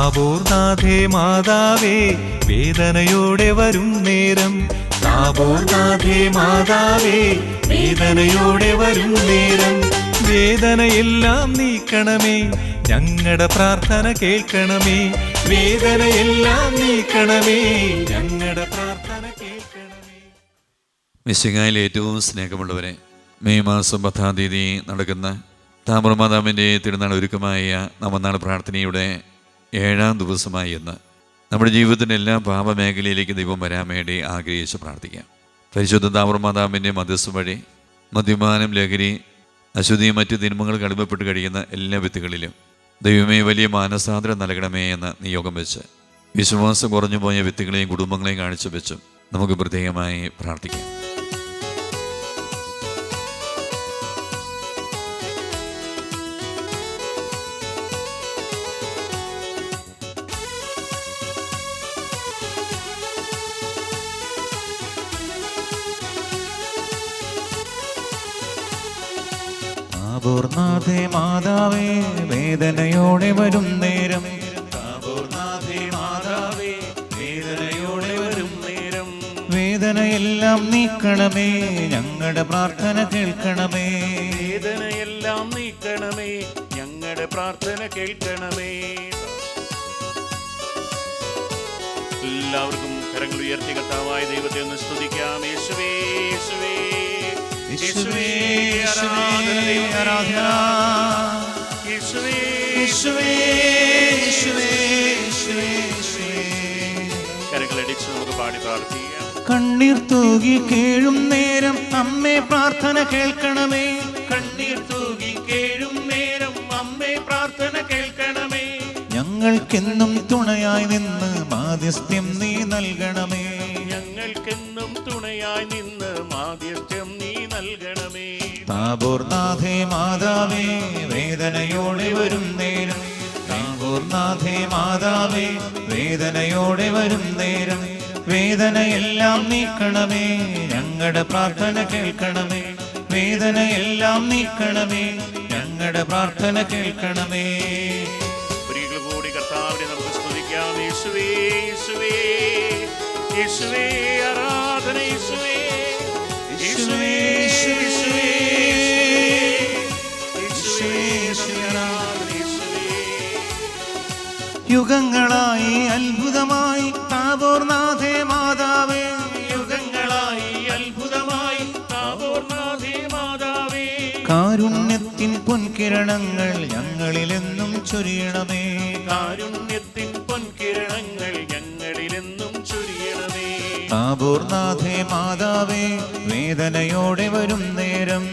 താപോർനാഥേ മാതാവേ വേദനയോടെ വരും നേരം. താപോർനാഥേ മാതാവേ വേദനയോടെ വരും നേരം. വേദനയെല്ലാം നീക്കണമേ ഞങ്ങളുടെ പ്രാർത്ഥന കേൾക്കണമേ. വേദനയെല്ലാം നീക്കണമേ ഞങ്ങളുടെ പ്രാർത്ഥന കേൾക്കണമേ. മിശികായിൽ ഏറ്റവും സ്നേഹമുള്ളവരെ മെയ് മാസം പത്താം തീയതി നടക്കുന്ന താമ്രമാതാവിന്റെ തിരുനാൾ ഒരുക്കമായ നമ്മനാൾ പ്രാർത്ഥനയുടെ ഏഴാം ദിവസമായി എന്ന് നമ്മുടെ ജീവിതത്തിന്റെ എല്ലാ പാപമേഖലയിലേക്ക് ദൈവം വരാൻ വേണ്ടി ആഗ്രഹിച്ച് പ്രാർത്ഥിക്കാം. പരിശുദ്ധ താമ്രമാതാവിന്റെ മധ്യസ്ഥ വഴി മദ്യപാനം ലഹരി അശുദ്ധിയും മറ്റ് തിന്മകൾ അടിമപ്പെട്ട് കഴിയുന്ന എല്ലാ വിത്തുകളിലും ദൈവമേ വലിയ മാനസാന്തരം നൽകണമേ എന്ന് നിയോഗം വെച്ച് വിശ്വാസം കുറഞ്ഞു പോയ വ്യക്തികളെയും കുടുംബങ്ങളെയും കാണിച്ചു വെച്ചും നമുക്ക് പ്രത്യേകമായി പ്രാർത്ഥിക്കാം. താപോർനാഥേ മാതാവേ വേദനയോടെ വരും നേരം. താപോർനാഥേ മാതാവേ വേദനയോടെ വരും നേരം. വേദനയെല്ലാം നീക്കണമേ ഞങ്ങളുടെ പ്രാർത്ഥന കേൾക്കണമേ. വേദനയെല്ലാം നീക്കണമേ ഞങ്ങളുടെ പ്രാർത്ഥന കേൾക്കണമേ. എല്ലാവർക്കും കരങ്ങൾ ഉയർത്തി കർത്താവായ ദൈവത്തെ ഒന്ന് സ്തുതിക്കാം. യേശുവേ യേശുവേ. കരങ്ങളടിച്ച് നമുക്ക് പാടി പ്രാർത്ഥിക്കാം. കണ്ണീർ തൂകി കേഴും നേരം അമ്മേ പ്രാർത്ഥന കേൾക്കണമേ. കണ്ണീർ തൂകി കേഴും നേരം അമ്മേ പ്രാർത്ഥന കേൾക്കണമേ. ഞങ്ങൾക്കെന്നും തുണയായി നിന്ന് മാധ്യസ്ഥ്യം നീ നൽകണമേ. ഞങ്ങൾക്കെന്നും തുണയായി നിന്ന് മാധ്യസ്ഥ്യം നീ നൽകണമേ. താപൂർനാഥേ മാതാവേ വേദനയോടെ വരും നേരം. താപോർനാഥേ മാതാവേ വേദനയോടെ വരും നേരം. വേദനയെല്ലാം നീക്കണമേ ഞങ്ങളുടെ പ്രാർത്ഥന കേൾക്കണമേ. വേദനയെല്ലാം നീക്കണമേ ഞങ്ങളുടെ പ്രാർത്ഥന കേൾക്കണമേ. ഒരിക്കൽ കൂടി കർത്താവിനെ നമുക്ക് സ്തുതിക്കാം. യേശുവേ യേശുവേ യേശുവേ യുഗങ്ങളായി അത്ഭുതമായി താപോർനാഥേ മാതാവേ. യുഗങ്ങളായി അത്ഭുതമായി താപോർനാഥേ മാതാവേ. കാരുണ്യത്തിൻ പൊൻകിരണങ്ങൾ ഞങ്ങളിലെന്നും ചൊരിയണമേ. കാരുണ്യത്തിൻ പൊൻകിരണങ്ങൾ ഞങ്ങളിലെന്നും ചൊരിയണമേ. താപോർനാഥേ മാതാവേ വേദനയോടെ വരും നേരം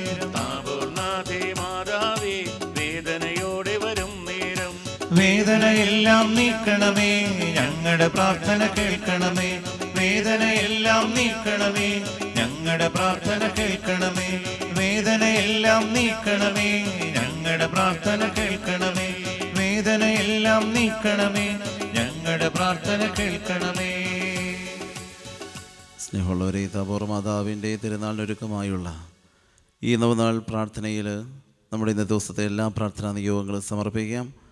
വേദനയെല്ലാം നീക്കണമേ ഞങ്ങളുടെ പ്രാർത്ഥന കേൾക്കണമേ. വേദനയെല്ലാം നീക്കണമേ ഞങ്ങളുടെ പ്രാർത്ഥന കേൾക്കണമേ. വേദനയെല്ലാം നീക്കണമേ ഞങ്ങളുടെ പ്രാർത്ഥന കേൾക്കണമേ. വേദനയെല്ലാം നീക്കണമേ ഞങ്ങളുടെ പ്രാർത്ഥന കേൾക്കണമേ. സ്നേഹമുള്ളവരെ തപോർ മാതാവിന്റെ തിരുനാളിനൊരുക്കമായുള്ള ഈ നവനാൾ പ്രാർത്ഥനയിൽ നമ്മുടെ ഇന്നത്തെ ദിവസത്തെ എല്ലാ പ്രാർത്ഥനാ നിയോഗങ്ങളും സമർപ്പിക്കാം.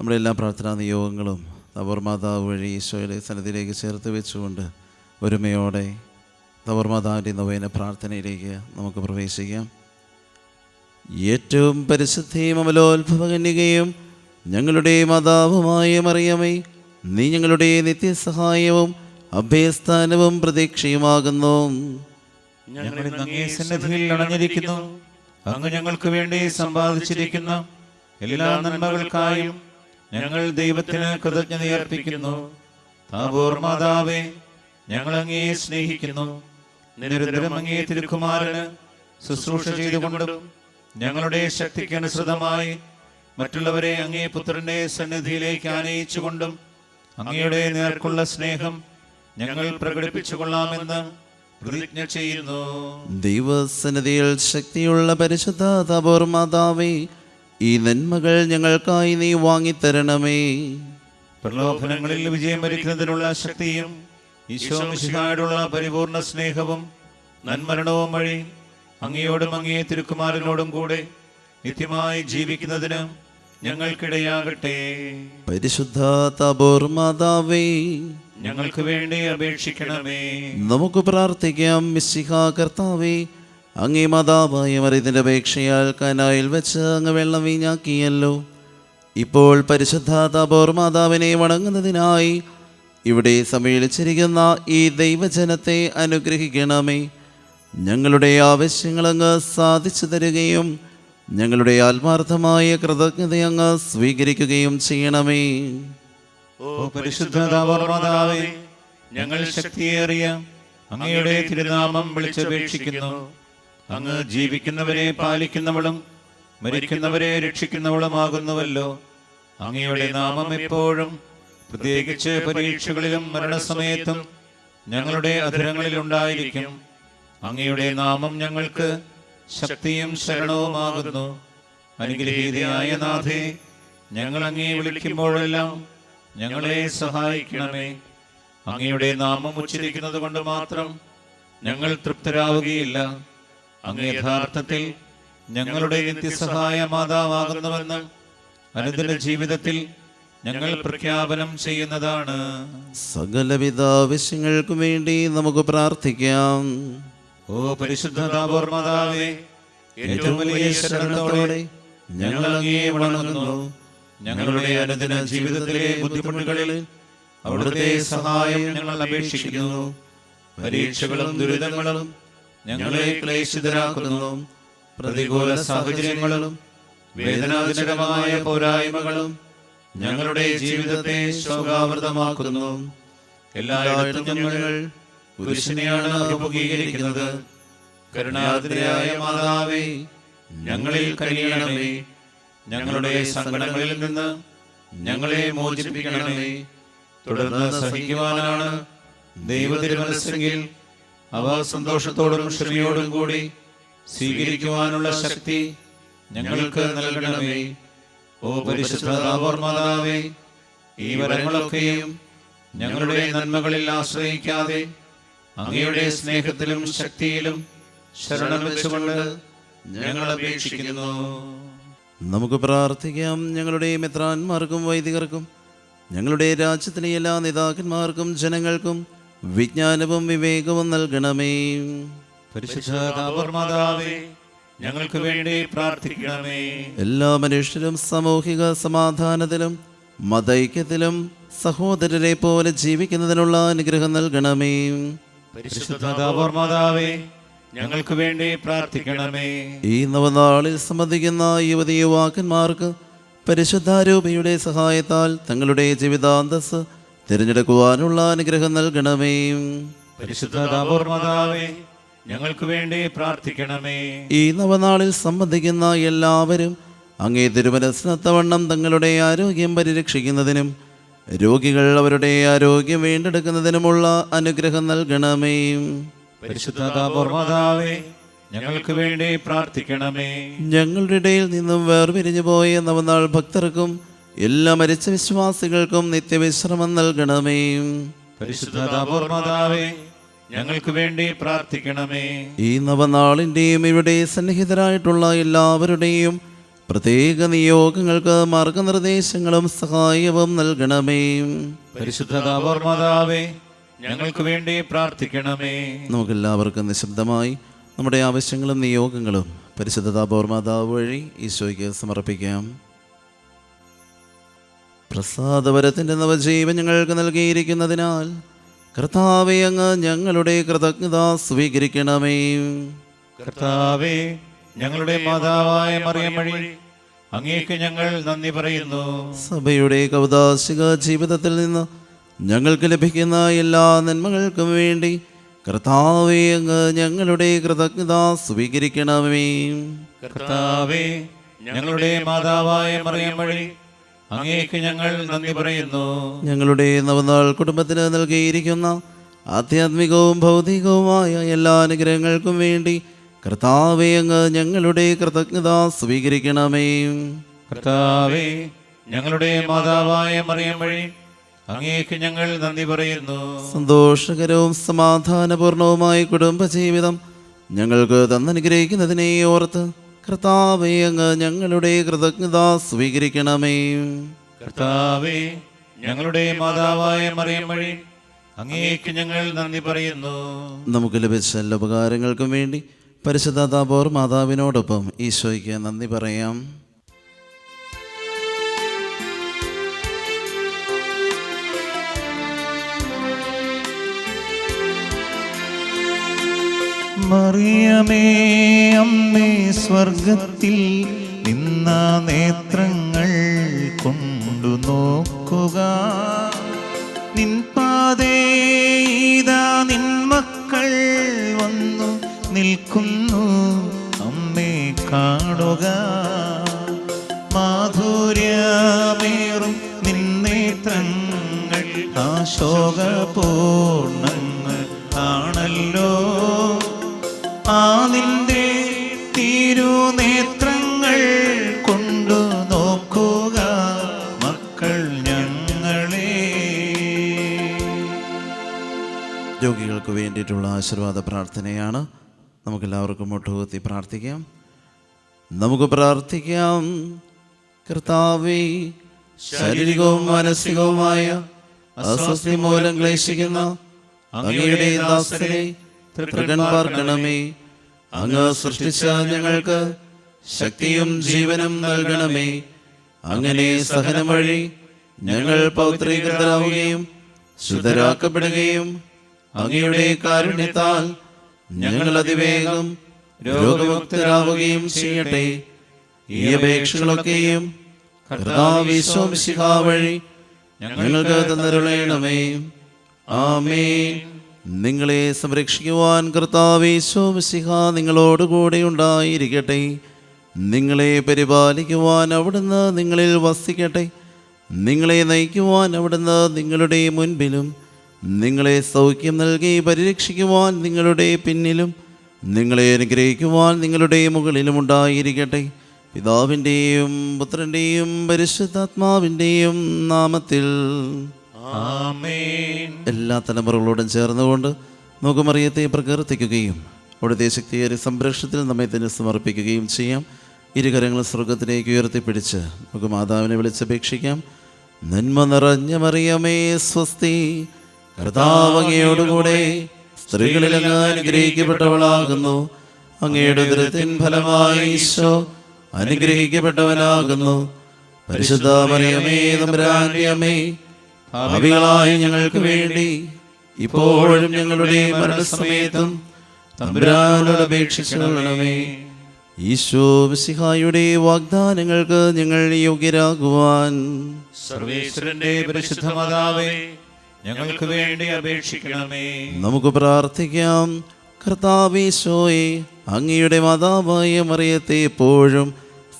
നമ്മുടെ എല്ലാ പ്രാർത്ഥനാ നിയോഗങ്ങളും തപോർ മാതാവ് വഴി ഈശോയുടെ സന്നിധിയിലേക്ക് ചേർത്ത് വെച്ചുകൊണ്ട് ഒരുമയോടെ തപോർ മാതാവിന്റെ നവേന പ്രാർത്ഥനയിലേക്ക് നമുക്ക് പ്രവേശിക്കാം. ഏറ്റവും പരിശുദ്ധയും അമലോത്ഭവകന്യകയും ഞങ്ങളുടെ മാതാവുമായ മറിയമേ നീ ഞങ്ങളുടെ നിത്യസഹായവും അഭയസ്ഥാനവും പ്രതീക്ഷയുമാകുന്നു. അണഞ്ഞിരിക്കുന്നു അങ്ങ് ഞങ്ങൾക്ക് വേണ്ടി സമ്പാദിച്ചിരിക്കുന്ന എല്ലാ നന്മകൾക്കായും ഞങ്ങൾ ദൈവത്തിന് കൃതജ്ഞതയർപ്പിക്കുന്നു താബോർ മാതാവേ ഞങ്ങൾ അങ്ങേ സ്നേഹിക്കുന്നു. നിരന്തരം അങ്ങേ തിരുക്കുമാരന് ശുശ്രൂഷ ചെയ്തുകൊണ്ടും ഞങ്ങളുടെ ശക്തിക്ക് അനുസൃതമായി മറ്റുള്ളവരെ അങ്ങേ പുത്രന്റെ സന്നിധിയിലേക്ക് ആനയിച്ചുകൊണ്ടും അങ്ങയുടെ നേർക്കുള്ള സ്നേഹം ഞങ്ങൾ പ്രകടിപ്പിച്ചു കൊള്ളാമെന്ന് പ്രതിജ്ഞ ചെയ്യുന്നു. ദൈവസന്നിധിയിൽ ശക്തിയുള്ള പരിശുദ്ധ തപോർ മാതാവേ ഈ നന്മകൾ ഞങ്ങൾക്കായി നീ വാങ്ങിത്തരണമേ. പ്രലോഭനങ്ങളിൽ വിജയം വരിക്കുന്നതിനുള്ള ശക്തിയും ഈശോമിശിഹായോടുള്ള പരിപൂർണ സ്നേഹവും നന്മരണവും വഴി അങ്ങയോടും അങ്ങയെ തിരുക്കുമാരനോടും കൂടെ നിത്യമായി ജീവിക്കുന്നതിന് ഞങ്ങൾക്കിടയാകട്ടെ. പരിശുദ്ധ തപോർ മാതാവേ ഞങ്ങൾക്ക് വേണ്ടി അപേക്ഷിക്കണമേ. നമുക്ക് പ്രാർത്ഥിക്കാം മിസ്സിഹാ കർത്താവേ അങ്ങേ മാതാവായ മറിയത്തിന്റെ അപേക്ഷയാൽ കനായിൽ വെച്ച് അങ്ങ് വെള്ളം വീഞ്ഞാക്കിയല്ലോ. ഇപ്പോൾ പരിശുദ്ധ മാതാവിനെ വണങ്ങുന്നതിനായി ഇവിടെ സമ്മേളിച്ചിരിക്കുന്ന ഈ ദൈവജനത്തെ അനുഗ്രഹിക്കണമേ. ഞങ്ങളുടെ ആവശ്യങ്ങൾ അങ്ങ് സാധിച്ചു തരികയും ഞങ്ങളുടെ ആത്മാർത്ഥമായ കൃതജ്ഞത അങ്ങ് സ്വീകരിക്കുകയും ചെയ്യണമേ. ഓ പരിശുദ്ധ ഞങ്ങൾ ശക്തിയേറിയ അങ്ങയുടെ തിരുനാമം വിളിച്ചപേക്ഷിക്കുന്നു. അങ്ങ് ജീവിക്കുന്നവരെ പാലിക്കുന്നവളും മരിക്കുന്നവരെ രക്ഷിക്കുന്നവളുമാകുന്നുവല്ലോ. അങ്ങയുടെ നാമം എപ്പോഴും പ്രത്യേകിച്ച് പരീക്ഷകളിലും മരണസമയത്തും ഞങ്ങളുടെ അധരങ്ങളിൽ ഉണ്ടായിരിക്കും അങ്ങയുടെ നാമം ഞങ്ങൾക്ക് ശക്തിയും ശരണവുമാകുന്നു. അനുഗ്രഹീതയായ നാഥേ ഞങ്ങൾ അങ്ങയെ വിളിക്കുമ്പോഴെല്ലാം ഞങ്ങളെ സഹായിക്കണമേ. അങ്ങയുടെ നാമം ഉച്ചരിക്കുന്നത് കൊണ്ട് മാത്രം ഞങ്ങൾ തൃപ്തരാവുകയില്ല. അങ്ങ് യഥാർത്ഥത്തിൽ ഞങ്ങളുടെ നിത്യസഹായ മാതാവാകുന്നുവെന്ന് അനുദിന ജീവിതത്തിൽ ഞങ്ങൾ പ്രഖ്യാപനം ചെയ്യുന്നതാണ്. സകലവിധ ആവശ്യങ്ങൾക്കും വേണ്ടി നമുക്ക് പ്രാർത്ഥിക്കാം. ഓ പരിശുദ്ധ താപോർ മാതാവേ ഏറ്റവും വലിയ ശരണത്തോടെ ഞങ്ങൾ അങ്ങേ വണങ്ങുന്നു. ഞങ്ങളുടെ അനുദിന ജീവിതത്തിലെ ബുദ്ധിമുട്ടുകളിൽ അവിടുത്തെ സഹായം ഞങ്ങൾ അപേക്ഷിക്കുന്നു. പരീക്ഷകളും ദുരിതങ്ങളും ഞങ്ങളെ ക്ലേശിതരാക്കുന്നു. പ്രതികൂല സാഹചര്യങ്ങളും വേദനാജനകമായ പോരായ്മകളും ഞങ്ങളുടെ ജീവിതത്തെ ശോകാവൃതമാക്കുന്നു. എല്ലായിടത്തും ഞങ്ങൾ പുരുഷനെയാണ് അഭിമുഖീകരിക്കുന്നത്. കരുണാതിരായ മാതാവേ ഞങ്ങളിൽ കഴിയണമേ ഞങ്ങളുടെ സങ്കടങ്ങളിൽ നിന്ന് ഞങ്ങളെ മോചിപ്പിക്കണമേ. തുടർന്ന് സഹിക്കുവാനാണ് ദൈവതിരുമനസ്സെങ്കിൽ അവ സന്തോഷത്തോടും ക്ഷമയോടും കൂടി സ്വീകരിക്കുവാനുള്ള ശക്തി ഞങ്ങൾക്ക് നൽകണമേ. ഓ പരിശുദ്ധ ഈ വരങ്ങളൊക്കെയും ഞങ്ങളുടെ നന്മകളിൽ ആശ്രയിക്കാതെ അങ്ങയുടെ സ്നേഹത്തിലും ശക്തിയിലും ശരണം വെച്ചുകൊണ്ട് ഞങ്ങൾ അപേക്ഷിക്കുന്നു. നമുക്ക് പ്രാർത്ഥിക്കാം. ഞങ്ങളുടെ മിത്രാന്മാർക്കും വൈദികർക്കും ഞങ്ങളുടെ രാജ്യത്തിലെ എല്ലാ നേതാക്കന്മാർക്കും ജനങ്ങൾക്കും വിജ്ഞാനവും വിവേകവും നൽകണമേ. പരിശുദ്ധ താപോർ മാതാവേ ഞങ്ങൾക്ക് വേണ്ടി പ്രാർത്ഥിക്കണമേ. എല്ലാ മനുഷ്യരും സാമൂഹിക സമാധാനത്തിലും മതൈക്യത്തിലും സഹോദരരെ പോലെ ജീവിക്കുന്നതിനുള്ള അനുഗ്രഹം നൽകണമേ. പരിശുദ്ധ താപോർ മാതാവേ ഞങ്ങൾക്ക് വേണ്ടി പ്രാർത്ഥിക്കണമേ. ഈ നവനാളിൽ സംബന്ധിക്കുന്ന യുവതി യുവാക്കന്മാർക്ക് പരിശുദ്ധാരൂപയുടെ സഹായത്താൽ തങ്ങളുടെ ജീവിതാന്തസ് തിരഞ്ഞെടുക്കുവാനുള്ള അനുഗ്രഹം നൽകണമേ. പരിശുദ്ധ ഞങ്ങൾക്ക് വേണ്ടി പ്രാർത്ഥിക്കണമേ. ഈ നവനാളിൽ സംബന്ധിക്കുന്ന എല്ലാവരും അങ്ങേ തിരുവനസ്നത്തവണ്ണം തങ്ങളുടെ ആരോഗ്യം പരിരക്ഷിക്കുന്നതിനും രോഗികൾ അവരുടെ ആരോഗ്യം വീണ്ടെടുക്കുന്നതിനുമുള്ള അനുഗ്രഹം നൽകണമേ. പരിശുദ്ധ ഞങ്ങൾക്ക് വേണ്ടി പ്രാർത്ഥിക്കണമേ. ഞങ്ങളുടെ ഇടയിൽ നിന്നും വേർപിരിഞ്ഞു പോയ നവനാൾ ഭക്തർക്കും എല്ലാ മരിച്ച വിശ്വാസികൾക്കും നിത്യവിശ്രമം നൽകണമേ. പരിശുദ്ധ താപോർ മാതാവേ ഞങ്ങൾക്ക് വേണ്ടി പ്രാർത്ഥിക്കണമേ. ഈ നവനാളിന്റെയും ഇവിടെ സന്നിഹിതരായിട്ടുള്ള എല്ലാവരുടെയും പ്രത്യേക നിയോഗങ്ങൾക്ക് മാർഗനിർദ്ദേശങ്ങളും സഹായവും നൽകണമേ. പരിശുദ്ധ താപോർ മാതാവേ ഞങ്ങൾക്ക് വേണ്ടി പ്രാർത്ഥിക്കണമേ. നമുക്ക് എല്ലാവർക്കും നിശബ്ദമായി നമ്മുടെ ആവശ്യങ്ങളും നിയോഗങ്ങളും പരിശുദ്ധ താപോർമാതാവ് വഴി ഈശോയ്ക്ക് സമർപ്പിക്കാം. പ്രസാദപരത്തിന്റെ നവജീവൻ ഞങ്ങൾക്ക് നൽകിയിരിക്കുന്നതിനാൽ കർത്താവെ അങ്ങ് ഞങ്ങളുടെ കൃതജ്ഞത സ്വീകരിക്കണമേ. കർത്താവേ ഞങ്ങളുടെ മാതാവായ മറിയം വഴി അങ്ങേക്ക് ഞങ്ങൾ നന്ദി പറയുന്നു. സഭയുടെ കൗതാശിക ജീവിതത്തിൽ നിന്ന് ഞങ്ങൾക്ക് ലഭിക്കുന്ന എല്ലാ നന്മകൾക്കും വേണ്ടി കർത്താവെ അങ്ങ് ഞങ്ങളുടെ കൃതജ്ഞത സ്വീകരിക്കണമേ. കർത്താവേ ഞങ്ങളുടെ മാതാവായ മറിയം വഴി അങ്ങേക്ക് ഞങ്ങൾ നന്ദി പറയുന്നു. ഞങ്ങളുടെ നവനാൾ കുടുംബത്തിന് നൽകിയിരിക്കുന്ന ആധ്യാത്മികവും ഭൗതികവുമായ എല്ലാ അനുഗ്രഹങ്ങൾക്കും വേണ്ടി കർത്താവെ അങ്ങ് ഞങ്ങളുടെ കൃതജ്ഞത സ്വീകരിക്കണമേ. കർത്താവേ ഞങ്ങളുടെ മാതാവായ മറിയം വഴി അങ്ങേക്ക് ഞങ്ങൾ നന്ദി പറയുന്നു. സന്തോഷകരവും സമാധാനപൂർണവുമായ കുടുംബജീവിതം ഞങ്ങൾക്ക് തന്നനുഗ്രഹിക്കുന്നതിനെ ഓർത്ത് കർത്താവെ അങ്ങ് ഞങ്ങളുടെ കൃതജ്ഞത സ്വീകരിക്കണമേ. കർത്താവേ ഞങ്ങളുടെ മാതാവായ മറിയം വഴി അങ്ങേക്ക് ഞങ്ങൾ നന്ദി പറയുന്നു. നമുക്ക് ലഭിച്ച എല്ലാ ഉപകാരങ്ങൾക്കും വേണ്ടി പരിശുദ്ധ താപോർ മാതാവിനോടൊപ്പം ഈശോയ്ക്ക് നന്ദി പറയാം. മറിയമേ അമ്മേ സ്വർഗത്തിൽ നിന്ന നേത്രങ്ങൾ കൊണ്ടു നോക്കുക. നിൻ പാതേ ഇതാ നിൻ മക്കൾ വന്നു നിൽക്കുന്നു. അമ്മേ കാണുക. മാധുര്യമേറും നിന്നേത്രങ്ങൾ ആശോകപൂർണങ്ങൾ ആണല്ലോ. ആ നിന്റെ തിരുനേത്രങ്ങൾ കൊണ്ടു നോക്കുക മക്കൾ ഞങ്ങളെ. രോഗികൾക്ക് വേണ്ടിയിട്ടുള്ള ആശീർവാദ പ്രാർത്ഥനയാണ്. നമുക്കെല്ലാവർക്കും മുട്ടുകുത്തി പ്രാർത്ഥിക്കാം. നമുക്ക് പ്രാർത്ഥിക്കാം. കർത്താവേ ശാരീരികവും മാനസികവുമായ അസ്വസ്ഥി മൂലം ക്ലേശിക്കുന്ന അങ്ങയുടെ തൃക്കൺ പാർക്കണമേ. അങ്ങ് സൃഷ്ടിച്ച ഞങ്ങൾക്ക് ശക്തിയും ജീവനും നൽകണമേ. അങ്ങനെ സഹനം വഴി ഞങ്ങൾ പൗത്രീകൃതരാവുകയും ശുദ്ധരാക്കപ്പെടുകയും അങ്ങയുടെ കാരുണ്യത്താൽ ഞങ്ങൾ അതിവേഗം രോഗമുക്തരാവുകയും ചെയ്യട്ടെ. ഈ അപേക്ഷകളൊക്കെയും കർത്താവിശ്വാംശിഹാ വഴി ഞങ്ങൾക്ക് തന്നരുളയണമേ ആമേൻ. നിങ്ങളെ സംരക്ഷിക്കുവാൻ കർത്താവിശ്വംശിഖ നിങ്ങളോടുകൂടെ ഉണ്ടായിരിക്കട്ടെ. നിങ്ങളെ പരിപാലിക്കുവാൻ അവിടുന്ന് നിങ്ങളിൽ വസിക്കട്ടെ. നിങ്ങളെ നയിക്കുവാൻ അവിടുന്ന് നിങ്ങളുടെ മുൻപിലും. നിങ്ങളെ സൗഖ്യം നൽകി പരിരക്ഷിക്കുവാൻ നിങ്ങളുടെ പിന്നിലും. നിങ്ങളെ അനുഗ്രഹിക്കുവാൻ നിങ്ങളുടെ മുകളിലും ഉണ്ടായിരിക്കട്ടെ. പിതാവിന്റെയും പുത്രന്റെയും പരിശുദ്ധാത്മാവിന്റെയും നാമത്തിൽ എല്ലാ തലമുറകളോടും ചേർന്നുകൊണ്ട് നമുക്ക് മറിയത്തെ പ്രകീർത്തിക്കുകയും അവിടുത്തെ ശക്തിയേറെ സംരക്ഷണത്തിൽ നമ്മെ തന്നെ സമർപ്പിക്കുകയും ചെയ്യാം. ഇരുകരങ്ങൾ സ്വർഗത്തിലേക്ക് ഉയർത്തിപ്പിടിച്ച് നമുക്ക് മാതാവിനെ വിളിച്ചപേക്ഷിക്കാം. നന്മ നിറഞ്ഞ മറിയമേ സ്വസ്തി. കർത്താവങ്ങയോടുകൂടെ സ്ത്രീകളിൽ അനുഗ്രഹിക്കപ്പെട്ടവളാകുന്നു. അങ്ങയുടെ ദുരത്തിൻ ഫലമായി ഈശോ അനുഗ്രഹിക്കപ്പെട്ടവനാകുന്നു. പരിശുദ്ധ മറിയമേ തമ്പുരാന്റെ അമ്മേ ഭാവികളായ ഞങ്ങൾക്ക് വേണ്ടി ഇപ്പോഴും ഞങ്ങളുടെ മരണസമയത്തും തമ്പുരാനോട് ഈശോ മിശിഹായുടെ വാഗ്ദാനങ്ങൾക്ക് ഞങ്ങൾ യോഗ്യരാകുവാൻ. സർവേശ്വരന്റെ പരിശുദ്ധ മാതാവേ ഞങ്ങൾക്ക് വേണ്ടി അപേക്ഷിക്കണമേ. നമുക്ക് പ്രാർത്ഥിക്കാം. കർത്താവീശോയെ അങ്ങയുടെ മാതാവായ മറിയത്തെ എപ്പോഴും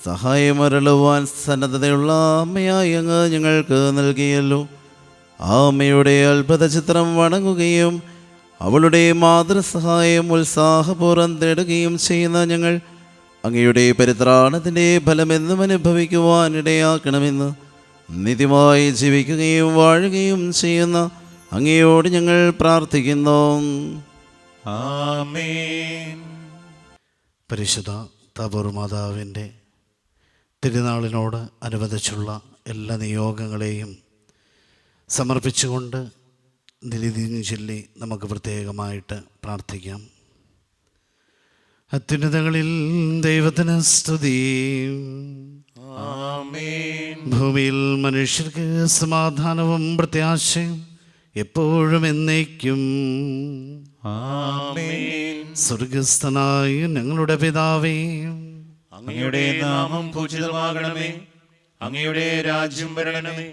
സഹായമരളുവാൻ സന്നദ്ധതയുള്ള അമ്മയായി അങ്ങ് ഞങ്ങൾക്ക് നൽകിയല്ലോ. ആ അമ്മയുടെ അത്ഭുത ചിത്രം വണങ്ങുകയും അവളുടെ മാതൃസഹായം ഉത്സാഹപൂർവം തേടുകയും ചെയ്യുന്ന ഞങ്ങൾ അങ്ങയുടെ പരിത്രാണത്തിന്റെ ഫലമെന്നും അനുഭവിക്കുവാൻ ഇടയാക്കണമെന്ന് നിത്യമായി ജീവിക്കുകയും വാഴുകയും ചെയ്യുന്ന അങ്ങയോട് ഞങ്ങൾ പ്രാർത്ഥിക്കുന്നു. ആമേൻ. പരിശുദ്ധ തപൂർ മാതാവിന്റെ തിരുനാളിനോട് അനുബന്ധിച്ചുള്ള എല്ലാ നിയോഗങ്ങളെയും സമർപ്പിച്ചുകൊണ്ട് നിലിതിന് ചൊല്ലി നമുക്ക് പ്രത്യേകമായിട്ട് പ്രാർത്ഥിക്കാം. അത്യുന്നതകളിൽ ദൈവത്തിന് സ്തുതി. ഭൂമിയിൽ മനുഷ്യർക്ക് സമാധാനവും പ്രത്യാശയും എപ്പോഴും എന്നേക്കും. സ്വർഗസ്ഥനായ ഞങ്ങളുടെ പിതാവേ. അങ്ങയുടെ നാമം പൂജിതമാകണമേ. അങ്ങയുടെ രാജ്യം വരണമേ.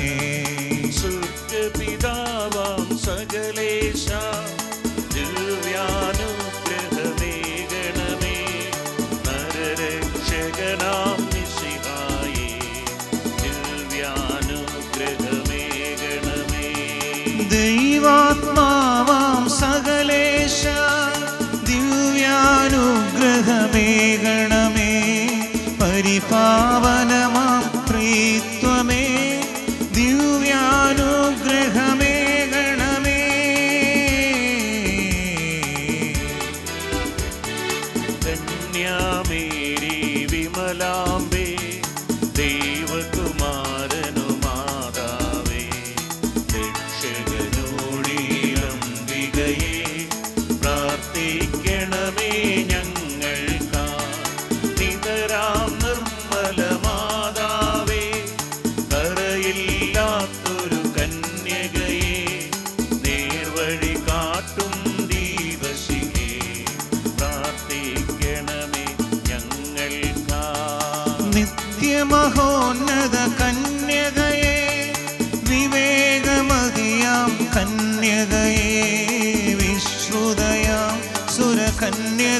कन्या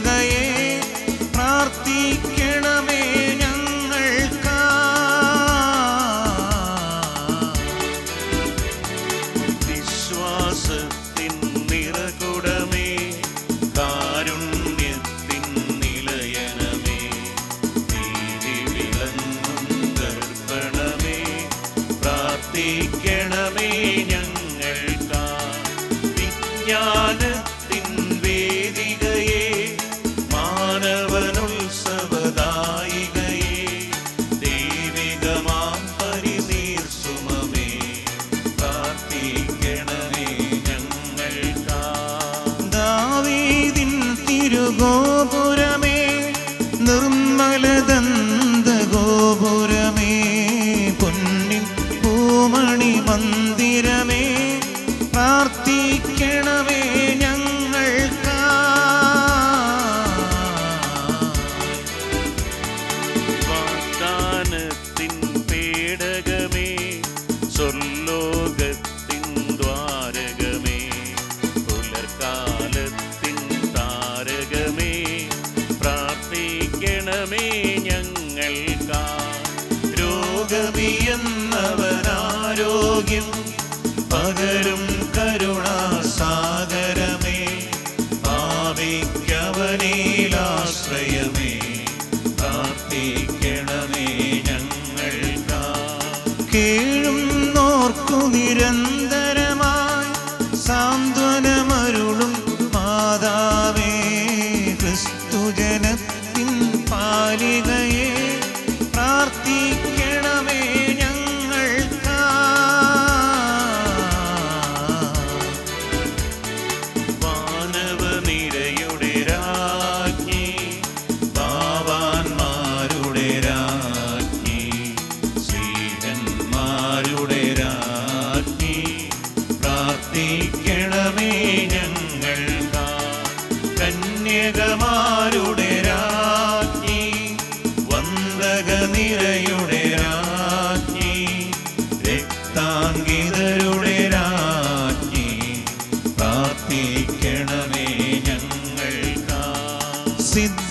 प्रार्थी के காத்துலிருந்த അനുഗ്രഹിക്കണമേ ഞങ്ങൾക്ക്. സിദ്ധ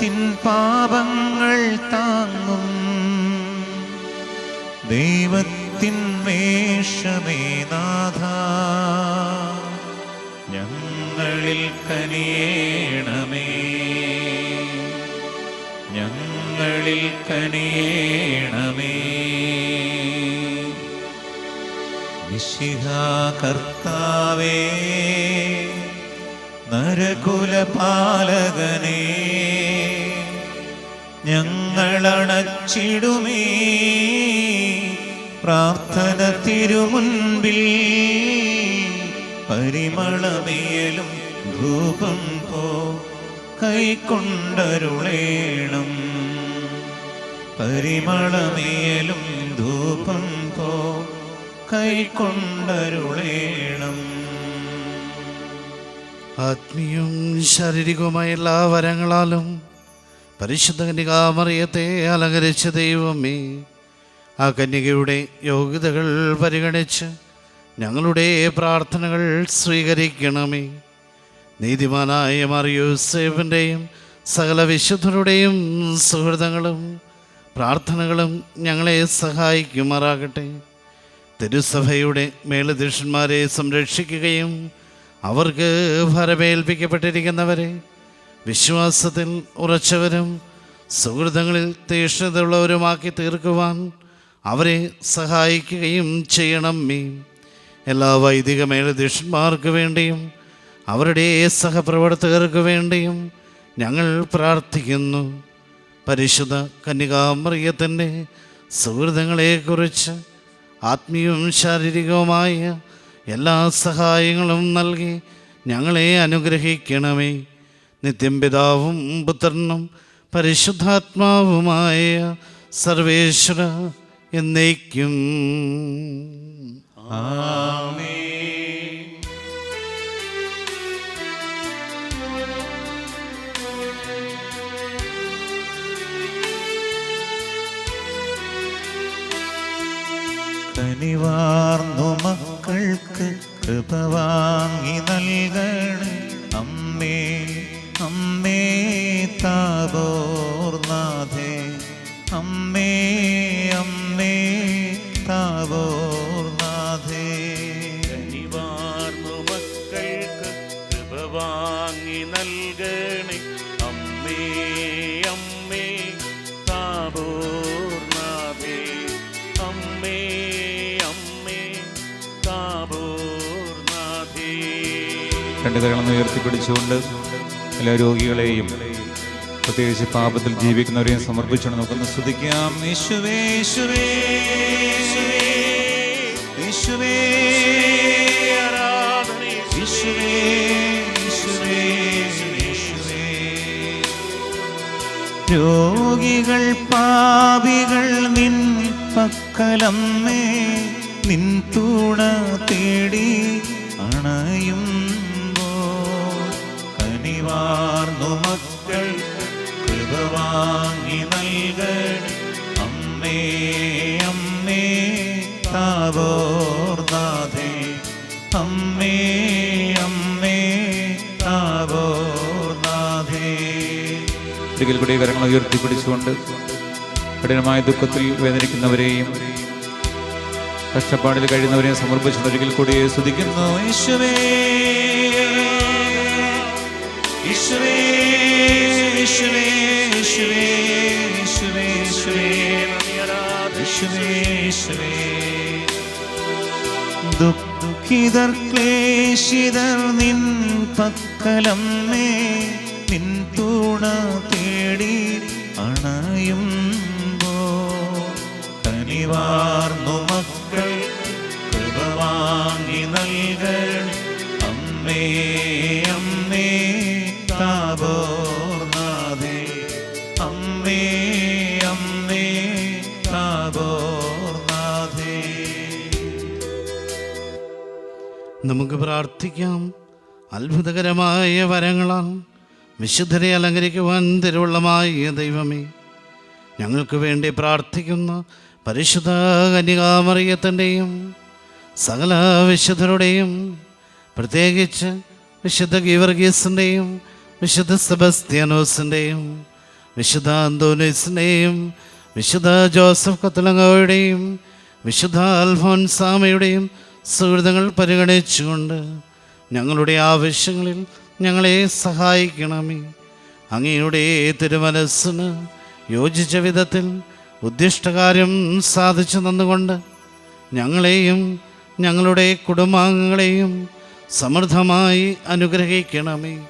ലോകത്തിൻ പാപങ്ങൾ താങ്ങും. ദൈവത്തിൻ വേഷമേ നാഥ. ഞങ്ങളിൽ കനിയേണമേ. ഞങ്ങളിൽ കനിയേണമേ. കർത്താവേ നരകുലപാലകനേ. ഞങ്ങളണച്ചിടുമേ പ്രാർത്ഥന തിരുമുൻപിൽ പരിമളമേലും ധൂപം പോ. കൈക്കൊണ്ടരുളേണം. പരിമളമേലും ധൂപം പോ. കൈക്കൊണ്ടരുളേണം. ആത്മീയവും ശാരീരികവുമായ എല്ലാ വരങ്ങളാലും പരിശുദ്ധ കന്യകാമറിയത്തെ അലങ്കരിച്ച ദൈവമേ ആ കന്യകയുടെ യോഗ്യതകൾ പരിഗണിച്ച് ഞങ്ങളുടെ പ്രാർത്ഥനകൾ സ്വീകരിക്കണമേ. നീതിമാനായ മറിയൂസേഫിന്റെയും സകല വിശുദ്ധരുടെയും സുഹൃതങ്ങളും പ്രാർത്ഥനകളും ഞങ്ങളെ സഹായിക്കുമാറാകട്ടെ. തിരുസഭയുടെ മേലധ്യക്ഷന്മാരെ സംരക്ഷിക്കുകയും അവർക്ക് ഫലമേൽപ്പിക്കപ്പെട്ടിരിക്കുന്നവരെ വിശ്വാസത്തിൽ ഉറച്ചവരും സുഹൃതങ്ങളിൽ തീക്ഷ്ണതയുള്ളവരുമാക്കി തീർക്കുവാൻ അവരെ സഹായിക്കുകയും ചെയ്യണം മീ എല്ലാ വൈദിക മേലധ്യക്ഷന്മാർക്ക് വേണ്ടിയും അവരുടെ സഹപ്രവർത്തകർക്ക് വേണ്ടിയും ഞങ്ങൾ പ്രാർത്ഥിക്കുന്നു. പരിശുദ്ധ കന്യകാമറിയത്തിന്റെ സുഹൃതങ്ങളെക്കുറിച്ച് ആത്മീയവും ശാരീരികവുമായ എല്ലാ സഹായങ്ങളും നൽകി ഞങ്ങളെ അനുഗ്രഹിക്കണമേ. നിത്യം പിതാവും പുത്രനും പരിശുദ്ധാത്മാവുമായ സർവേശ്വര എന്നേക്കും. കനിവാർന്നു മക്കൾക്ക് കൃപ വാങ്ങി നൽകണേ അമ്മേ. അമ്മേ താപോർനാഥേ അമ്മേ അമ്മേ താവോർനാഥേ. കനിവാർന്നു മക്കൾക്ക് കൃപ വാങ്ങി നൽകണേ. അമ്മേ അമ്മേ താപോർനാഥേ അമ്മേ അമ്മേ താപോർനാഥേ രണ്ട് കരണം ഉയർത്തിപ്പിടിച്ചുകൊണ്ട് എല്ലാ രോഗികളെയും പ്രത്യേകിച്ച് പാപത്തിൽ ജീവിക്കുന്നവരെയും സമർപ്പിച്ചാണ് നമുക്കൊന്ന് ശ്രദ്ധിക്കാം രോഗികൾ പാപികൾ നിൻ പക്കലമ്മേ നിൻ തൂണ തേടി കനിവാർന്നു മക്കൾ കൃപ വാങ്ങി നൽകണേ. അമ്മേ അമ്മേ താപോർനാഥേ അമ്മേ അമ്മേ ഒരിക്കൽ കൂടി വിവരങ്ങൾ ഉയർത്തിപ്പിടിച്ചുകൊണ്ട് കഠിനമായ ദുഃഖത്തിൽ വേദനിക്കുന്നവരെയും കഷ്ടപ്പാടിൽ കഴിയുന്നവരെയും സമർപ്പിച്ചുകൊണ്ട് ഒരിക്കൽ കൂടി സ്തുതിക്കുന്നു. യേശുവേ. യേശുവേ നിൻ പക്കലമ്മേ നിൻ തൂണ തേടി അണയുമ്പോ കനിവാർന്നു നമുക്ക് പ്രാർത്ഥിക്കാം. അത്ഭുതകരമായ വരങ്ങളാൽ വിശുദ്ധരെ അലങ്കരിക്കുവാൻ തിരുവുള്ളമായ ദൈവമേ ഞങ്ങൾക്ക് വേണ്ടി പ്രാർത്ഥിക്കുന്ന പരിശുദ്ധ കന്യകാമറിയത്തിന്റെയും സകല വിശുദ്ധരുടെയും പ്രത്യേകിച്ച് വിശുദ്ധ ഗീവർഗീസിന്റെയും വിശുദ്ധ സെബസ്ത്യാനോസിന്റെയും വിശുദ്ധ അന്തോനീസിന്റെയും വിശുദ്ധ ജോസഫ് കത്തലങ്ങയുടെയും വിശുദ്ധ അൽഫോൻസാമയുടെയും സുഹൃത്തുക്കൾ പരിഗണിച്ചുകൊണ്ട് ഞങ്ങളുടെ ആവശ്യങ്ങളിൽ ഞങ്ങളെ സഹായിക്കണമേ. അങ്ങയുടെ തിരുമനസ്സിന് യോജിച്ച വിധത്തിൽ ഉദ്ദിഷ്ടകാര്യം സാധിച്ചു നിന്നുകൊണ്ട് ഞങ്ങളെയും ഞങ്ങളുടെ കുടുംബാംഗങ്ങളെയും സമൃദ്ധമായി അനുഗ്രഹിക്കണമേ.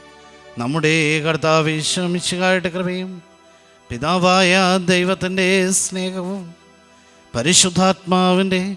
നമ്മുടെ കർത്താവ് ശ്രമിച്ചുകായിട്ട് കൃപയും പിതാവായ ദൈവത്തിന്റെ സ്നേഹവും പരിശുദ്ധാത്മാവിന്റെ